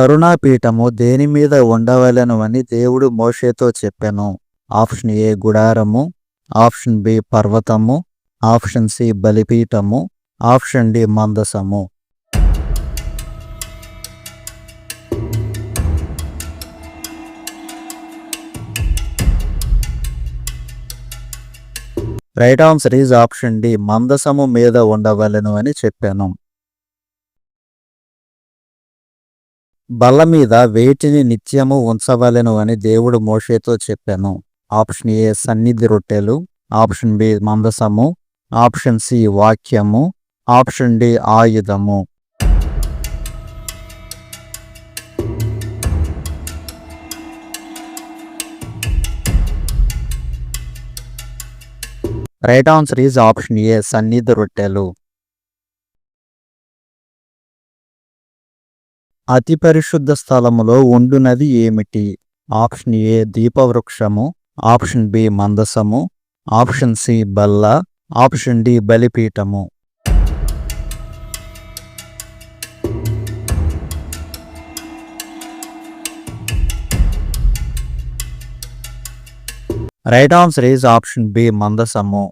కరుణాపీఠము దేని మీద ఉండవలను అని దేవుడు మోషేతో చెప్పెను. ఆప్షన్ ఏ గుడారము ఆప్షన్ బి పర్వతము ఆప్షన్ సి బలిపీఠము option D మందసము. Right answer is option D మందసము మీద ఉండవలెను అని చెప్పాను. బల్ల మీద వేటిని నిత్యము ఉంచవలెను అని దేవుడు మోషేతో చెప్పాను. ఆప్షన్ ఏ సన్నిధి రొట్టెలు. ఆప్షన్ బి మందసము. ఆప్షన్ సి వాక్యము. ఆప్షన్ డి ఆయుధము. Right answer is option A సన్నిధి రొట్టెలు. అతి పరిశుద్ధ స్థలములో ఉండునది ఏమిటి? ఆప్షన్ ఏ దీపవృక్షము ఆప్షన్ బి మందసము ఆప్షన్ సి బల్ల ఆప్షన్ డి బలిపీఠము. Right answer is option B మందసము.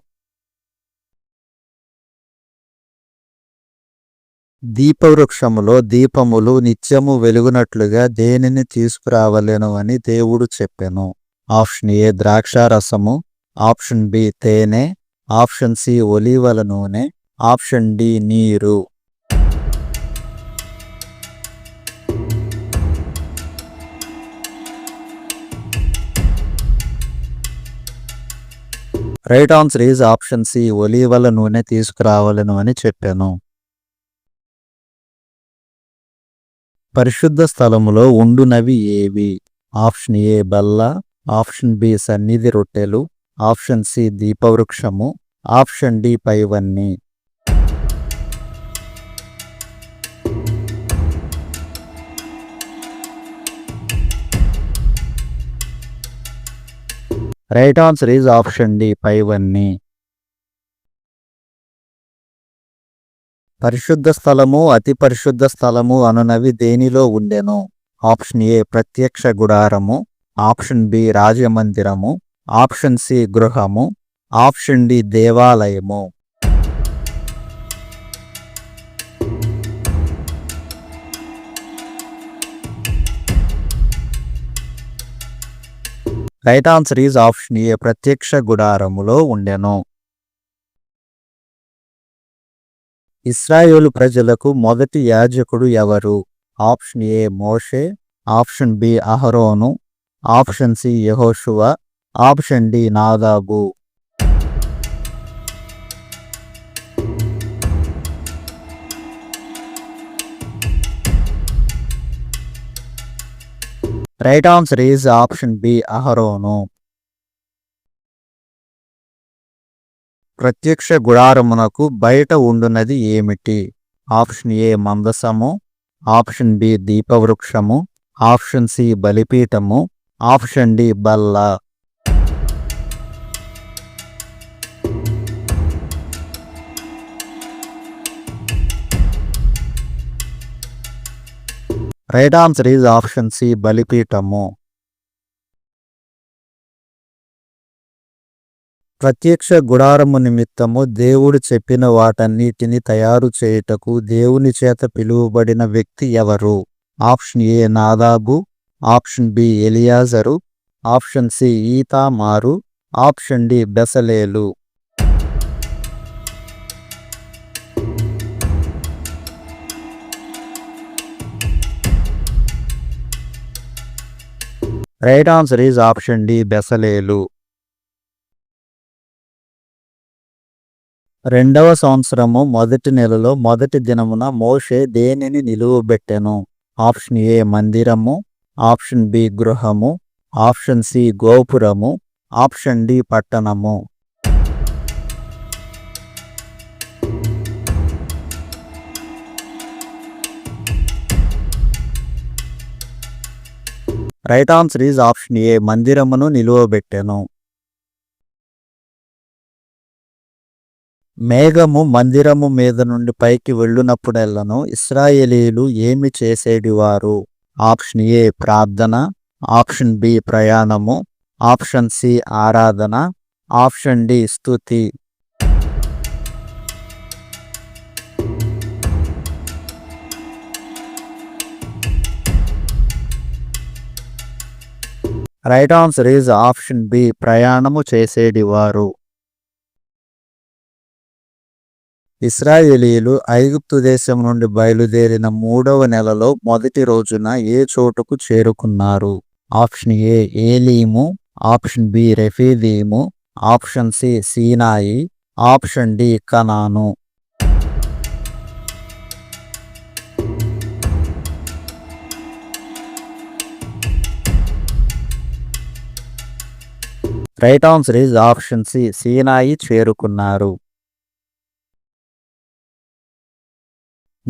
దీపవృక్షములో దీపములు నిత్యము వెలుగునట్లుగా దేనిని తీసుకురావలేను అని దేవుడు చెప్పెను. ఆప్షన్ ఏ ద్రాక్షారసము ఆప్షన్ బి తేనె ఆప్షన్ సి ఒలీవల నూనె ఆప్షన్ డి నీరు. Right answer is option C ఒలీవల నూనె తీసుకురావాలను అని చెప్పాను. పరిశుద్ధ స్థలములో ఉండునవి ఏవి? ఆప్షన్ ఏ బల్ల ఆప్షన్ బి సన్నిధి రొట్టెలు ఆప్షన్ సి దీపవృక్షము ఆప్షన్ డి పైవన్నీ. Right answer is option D పైవన్నీ. పరిశుద్ధ స్థలము అతి పరిశుద్ధ స్థలము అనునవి దేనిలో ఉండెను? ఆప్షన్ ఏ ప్రత్యక్ష గుడారము. ఆప్షన్ బి రాజమందిరము. ఆప్షన్ సి గృహము. ఆప్షన్ డి దేవాలయము. Right answer is option A ప్రత్యక్ష గుడారములో ఉండెను. ఇస్రాయేలు ప్రజలకు మొదటి యాజకుడు ఎవరు? ఆప్షన్ ఏ మోషే ఆప్షన్ బి అహరోను ఆప్షన్ సి యహోషువ option D Nadab. Right answer is option B అహరోను. ప్రత్యక్ష గుడారమునకు బయట ఉండునది ఏమిటి? ఆప్షన్ ఏ మందసము ఆప్షన్ బి దీపవృక్షము ఆప్షన్ సి బలిపీఠము ఆప్షన్ డి బల్ల. Right answer is option C బలిపీఠము. ప్రత్యక్ష గుడారము నిమిత్తము దేవుడు చెప్పిన వాటన్నిటిని తయారు చేయుటకు దేవుని చేత పిలువబడిన వ్యక్తి ఎవరు? ఆప్షన్ ఏ నాదాబు ఆప్షన్ బి ఎలియాజరు ఆప్షన్ సి ఈతామారు option D బెసలేలు. Right answer is option D బెసలేలు. రెండవ సంవత్సరము మొదటి నెలలో మొదటి దినమున మోషే దేనిని నిలువబెట్టెను? ఆప్షన్ ఏ మందిరము ఆప్షన్ బి గృహము ఆప్షన్ సి గోపురము ఆప్షన్ డి పట్టణము. Right answer is option A మందిరమును నిలువబెట్టెను. మేఘము మందిరము మీద నుండి పైకి వెళ్ళునప్పుడెల్లను ఇస్రాయేలీలు ఏమి చేసేటివారు ఆప్షన్ ఏ ప్రార్థన. ఆప్షన్ బి ప్రయాణము. ఆప్షన్ సి ఆరాధన. ఆప్షన్ డి స్థుతి right answer is option B ప్రయాణము చేసేటివారు ఇస్రాయేలీలు ఐగుప్తు దేశం నుండి బయలుదేరిన మూడవ నెలలో మొదటి రోజున ఏ చోటుకు చేరుకున్నారు? ఆప్షన్ ఏ ఏలీము. ఆప్షన్ బి రెఫీదీము. ఆప్షన్ సి సీనాయి. Option D Canaan. Right answer is option C సీనాయి చేరుకున్నారు.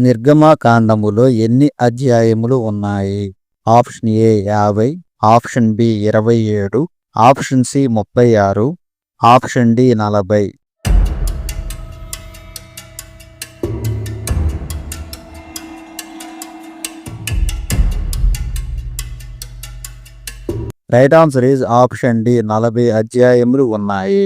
నిర్గమాకాండములో ఎన్ని అధ్యాయములు ఉన్నాయి? ఆప్షన్ ఏ యాభై ఆప్షన్ బి ఇరవై ఏడు ఆప్షన్ సి ముప్పై ఆరు ఆప్షన్ డి నలభై. Right answer is option D నలభై అధ్యాయములు ఉన్నాయి.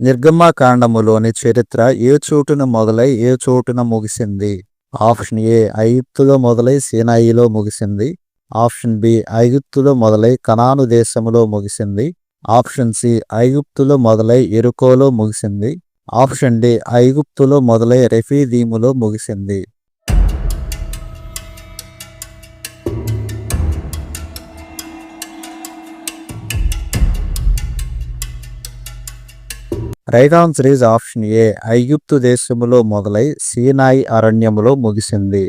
నిర్గమాకాండములోని చరిత్ర ఏ చోటున మొదలై ఏ చోటున ముగిసింది? ఆప్షన్ ఏ ఐగుప్తులో మొదలై సీనాయిలో ముగిసింది. ఆప్షన్ బి ఐగుప్తులో మొదలై కనాను దేశములో ముగిసింది. ఆప్షన్ సి ఐగుప్తులో మొదలై ఎరుకోలో ముగిసింది. ఆప్షన్ డి ఐగుప్తులో మొదలై రెఫీదీములో ముగిసింది. Right answer is option A ఐగుప్తు దేశములో మొదలై సీనాయి అరణ్యములో ముగిసింది.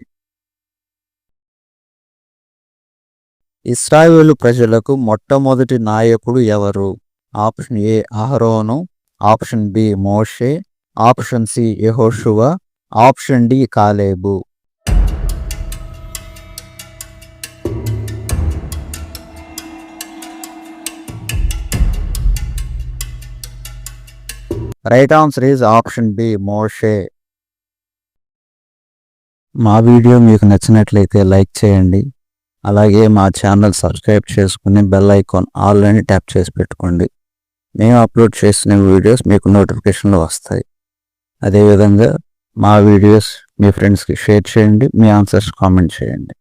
ఇస్రాయేలు ప్రజలకు మొట్టమొదటి నాయకుడు ఎవరు? ఆప్షన్ ఏ అహరోను ఆప్షన్ బి మోషే ఆప్షన్ సి యహోషువ option D Caleb. Right answer is option B మోషే మా వీడియో మీకు నచ్చినట్లయితే లైక్ చేయండి. అలాగే మా ఛానల్ సబ్స్క్రైబ్ చేసుకుని బెల్ ఐకాన్ ఆల్ అని ట్యాప్ చేసి పెట్టుకోండి. మేము అప్లోడ్ చేసిన వీడియోస్ మీకు నోటిఫికేషన్లు వస్తాయి. అదేవిధంగా మా వీడియోస్ మీ ఫ్రెండ్స్కి షేర్ చేయండి మీ ఆన్సర్స్ కామెంట్ చేయండి.